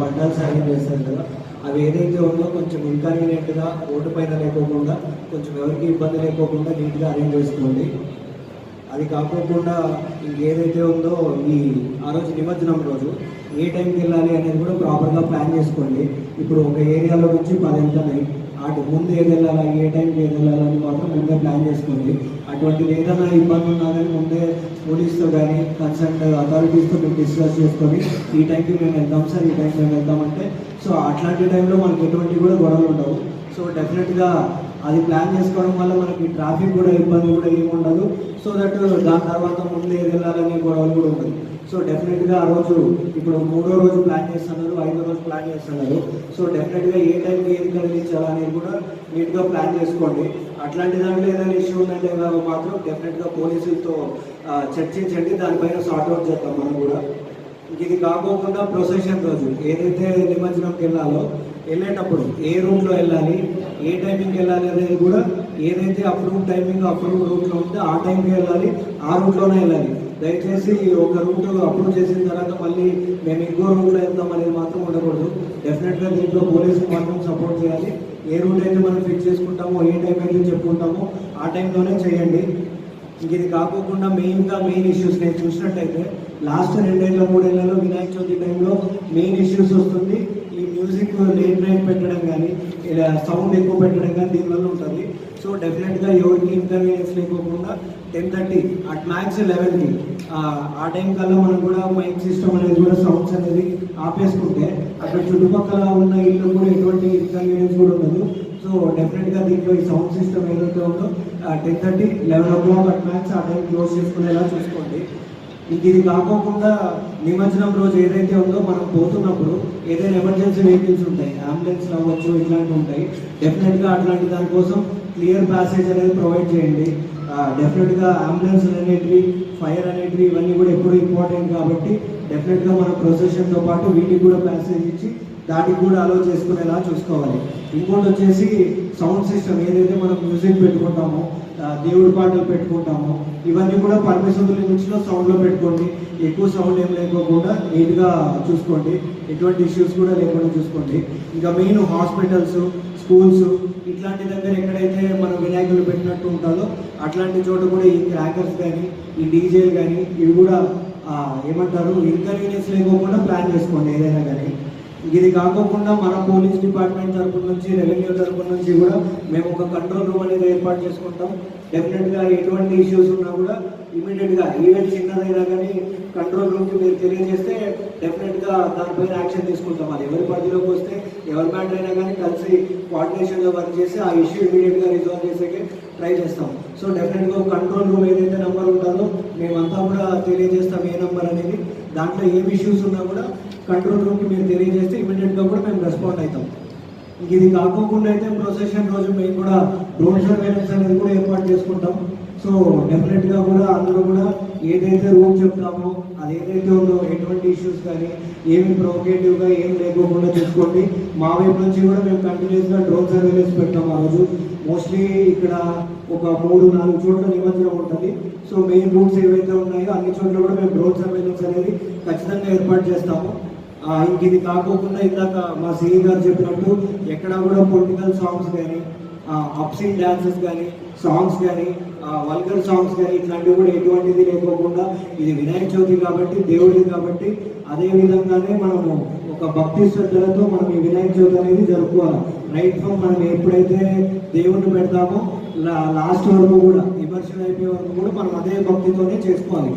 పట్టాలు సాయం చేస్తారు కదా. అవి ఏదైతే ఉందో కొంచెం ఇన్కన్వీనియంట్గా రోడ్డు పైన లేకోకుండా కొంచెం ఎవరికి ఇబ్బంది లేకోకుండా నీట్గా అరేంజ్ చేసుకోండి. అది కాకోకుండా ఇంకేదైతే ఉందో ఈ ఆ రోజు నిమజ్జనం రోజు ఏ టైంకి వెళ్ళాలి అనేది కూడా ప్రాపర్గా ప్లాన్ చేసుకోండి. ఇప్పుడు ఒక ఏరియాలో నుంచి పది వెళ్తున్నాయి అటు ముందు ఏది వెళ్ళాలా ఏ టైంకి ఏది వెళ్ళాలని మాత్రం ముందే ప్లాన్ చేసుకోండి. అటువంటిది ఏదైనా ఇబ్బంది ఉన్నా కానీ ముందే పోలీస్తో కానీ కన్సర్న్ అథారిటీస్తో మేము డిస్కస్ చేసుకొని ఈ టైంకి మేము వెళ్దాం సార్ ఈ టైంకి మేము వెళ్దామంటే సో అట్లాంటి టైంలో మనకి ఎటువంటి కూడా గొడవలు ఉండవు. సో డెఫినెట్గా అది ప్లాన్ చేసుకోవడం వల్ల మనకి ట్రాఫిక్ కూడా ఇబ్బంది కూడా ఏమి ఉండదు. సో దట్ దాని తర్వాత ముందే ఏది వెళ్ళాలనే గొడవలు కూడా ఉండదు. సో డెఫినెట్గా ఆ రోజు ఇప్పుడు మూడో రోజు ప్లాన్ చేస్తున్నారు ఐదో రోజు ప్లాన్ చేస్తున్నారు. సో డెఫినెట్గా ఏ టైంకి ఏది కలిగించాలనేది కూడా నీట్గా ప్లాన్ చేసుకోండి. అట్లాంటి దాంట్లో ఏదైనా ఇష్యూ ఉందంటే మాత్రం డెఫినెట్గా పోలీసులతో చర్చించండి. దానిపైన సార్ట్ అవుట్ చేద్దాం మనం కూడా. ఇది కాకోకుండా ప్రొసెషన్ రోజు. ఏదైతే నిమజ్జనంకి వెళ్ళాలో వెళ్ళేటప్పుడు ఏ రూట్లో వెళ్ళాలి ఏ టైమింగ్కి వెళ్ళాలి అనేది కూడా ఏదైతే అప్రూవ్ టైమింగ్ అప్రూవ్ రూట్లో ఉంటే ఆ టైంకి వెళ్ళాలి ఆ రూట్లోనే వెళ్ళాలి. దయచేసి ఒక రూట్ అప్రూవ్ చేసిన తర్వాత మళ్ళీ మేము ఇంకో రూట్లో వెళ్తాం అనేది మాత్రం ఉండకూడదు. డెఫినెట్గా దీంట్లో పోలీసులు మాత్రం సపోర్ట్ చేయాలి. ఏ రూట్ అయితే మనం ఫిక్స్ చేసుకుంటామో ఏ టైం అయితే చెప్పుకుంటామో ఆ టైంలోనే చేయండి. ఇంక ఇది కాకోకుండా మెయిన్గా మెయిన్ ఇష్యూస్ నేను చూసినట్టయితే లాస్ట్ రెండేళ్ళ మూడేళ్ళలో వినాయక చవితి టైంలో మెయిన్ ఇష్యూస్ వస్తుంది. ఈ మ్యూజిక్ లేట్ నైట్ పెట్టడం కానీ ఇలా సౌండ్ ఎక్కువ పెట్టడం కానీ దీనివల్ల ఉంటుంది. సో డెఫినెట్గా ఎవరికి ఇన్కన్వీనియన్స్ లేకోకుండా టెన్ థర్టీ అట్ మ్యాక్స్ లెవెన్కి ఆ టైం కల్లా మనం కూడా మైక్ సిస్టమ్ అనేది కూడా సౌండ్స్ అనేది ఆపేసుకుంటే అక్కడ చుట్టుపక్కల ఉన్న ఇల్లు కూడా ఎటువంటి ఇన్కన్వీనియన్స్ కూడా ఉండదు. సో డెఫినెట్గా దీంట్లో ఈ సౌండ్ సిస్టమ్ ఏదైతే ఉందో ten thirty eleven o'clock at max ఆ టైం క్లోజ్ చేసుకునేలా చూసుకోండి. ఇంక ఇది కాకోకుండా నిమజ్జనం రోజు ఏదైతే ఉందో మనం పోతున్నప్పుడు ఏదైనా ఎమర్జెన్సీ వెహికల్స్ ఉంటాయి అంబులెన్స్ అవ్వచ్చు ఇట్లాంటివి ఉంటాయి. డెఫినెట్గా అట్లాంటి దానికోసం క్లియర్ ప్యాసేజ్ అనేది ప్రొవైడ్ చేయండి. డెఫినెట్గా అంబులెన్స్ అనేటివి ఫైర్ అనేటివి ఇవన్నీ కూడా ఎప్పుడు ఇంపార్టెంట్ కాబట్టి డెఫినెట్గా మన ప్రొసెషన్తో పాటు వీటికి కూడా ప్యాసేజ్ ఇచ్చి దానికి కూడా అలో చేసుకునేలా చూసుకోవాలి. ఇంకోటి వచ్చేసి సౌండ్ సిస్టమ్ ఏదైతే మనం మ్యూజిక్ పెట్టుకుంటామో దేవుడి పాటలు పెట్టుకుంటాము. ఇవన్నీ కూడా పరమేశ్వరుల నుంచి సౌండ్లో పెట్టుకోండి. ఎక్కువ సౌండ్ ఏం లేకోకుండా నీట్గా చూసుకోండి. ఎటువంటి ఇష్యూస్ కూడా లేకుండా చూసుకోండి. ఇంకా మెయిన్ హాస్పిటల్స్ స్కూల్స్ ఇట్లాంటి దగ్గర ఎక్కడైతే మనం వినాయకులు పెట్టినట్టు ఉంటుందో అట్లాంటి చోట కూడా ఈ క్రాకర్స్ కానీ ఈ డీజేలు కానీ ఇవి కూడా ఏమంటారు ఇన్కన్వీనియన్స్ లేకోకుండా ప్లాన్ చేసుకోండి ఏదైనా కానీ ఇది కాకోకుండా మన పోలీస్ డిపార్ట్మెంట్ తరపు నుంచి రెవెన్యూ తరపు నుంచి కూడా మేము ఒక కంట్రోల్ రూమ్ అనేది ఏర్పాటు చేసుకుంటాం. డెఫినెట్గా ఎటువంటి ఇష్యూస్ ఉన్నా కూడా ఇమీడియట్గా ఈవెంట్ చిన్నదైనా కానీ కంట్రోల్ రూమ్కి మీరు తెలియజేస్తే డెఫినెట్గా దానిపైన యాక్షన్ తీసుకుంటాం. అది ఎవరి పరిధిలోకి వస్తే ఎవరి మ్యాటర్ అయినా కానీ కలిసి కోఆర్డినేషన్లో వర్క్ చేసి ఆ ఇష్యూ ఇమీడియట్గా రిజాల్వ్ చేసేకి ట్రై చేస్తాం. సో డెఫినెట్గా కంట్రోల్ రూమ్ ఏదైతే నెంబర్ ఉంటుందో మేమంతా కూడా తెలియజేస్తాం ఏ నెంబర్ అనేది. దాంట్లో ఏం ఇష్యూస్ ఉన్నా కూడా కంట్రోల్ రూమ్కి మీరు తెలియజేస్తే ఇమీడియట్గా కూడా మేము రెస్పాండ్ అవుతాం. ఇంక ఇది కాకోకుండా అయితే ప్రొసెషన్ రోజు మేము కూడా డ్రోన్ సర్వేలెన్స్ అనేది కూడా ఏర్పాటు చేసుకుంటాం. సో డెఫినెట్గా కూడా అందరూ కూడా ఏదైతే రూల్ చెప్తామో అది ఏదైతే ఉందో ఎటువంటి ఇష్యూస్ కానీ ఏమి ప్రొవకేటివ్గా ఏం లేకోకుండా చూసుకోండి. మా వైపు నుంచి కూడా మేము కంటిన్యూస్గా డ్రోన్ సర్వేలెన్స్ పెట్టాం ఆ రోజు. మోస్ట్లీ ఇక్కడ ఒక మూడు నాలుగు చోట్ల నిమజ్జనం ఉంటుంది. సో మెయిన్ రూట్స్ ఏవైతే ఉన్నాయో అన్ని చోట్ల కూడా మేము డ్రోన్ సర్వేలెన్స్ అనేది ఖచ్చితంగా ఏర్పాటు చేస్తాము. ఇంక ఇది కాకోకుండా ఇందాక మా సీనియర్ గారు చెప్పినట్టు ఎక్కడ కూడా పొలిటికల్ సాంగ్స్ కానీ అప్సింగ్ డాన్సెస్ కానీ సాంగ్స్ కానీ వల్గర్ సాంగ్స్ కానీ ఇట్లాంటివి కూడా ఎటువంటిది లేకోకుండా ఇది వినాయక చవితి కాబట్టి దేవుడిది కాబట్టి అదే విధంగానే మనము ఒక భక్తి శ్రద్ధలతో మనం ఈ వినాయక చవితి అనేది జరుపుకోవాలి. రైట్ ఫ్రమ్ మనం ఎప్పుడైతే దేవుడిని పెడతామో లా- లాస్ట్ వరకు కూడా విమర్శన అయిపోయే వరకు కూడా మనం అదే భక్తితోనే చేసుకోవాలి.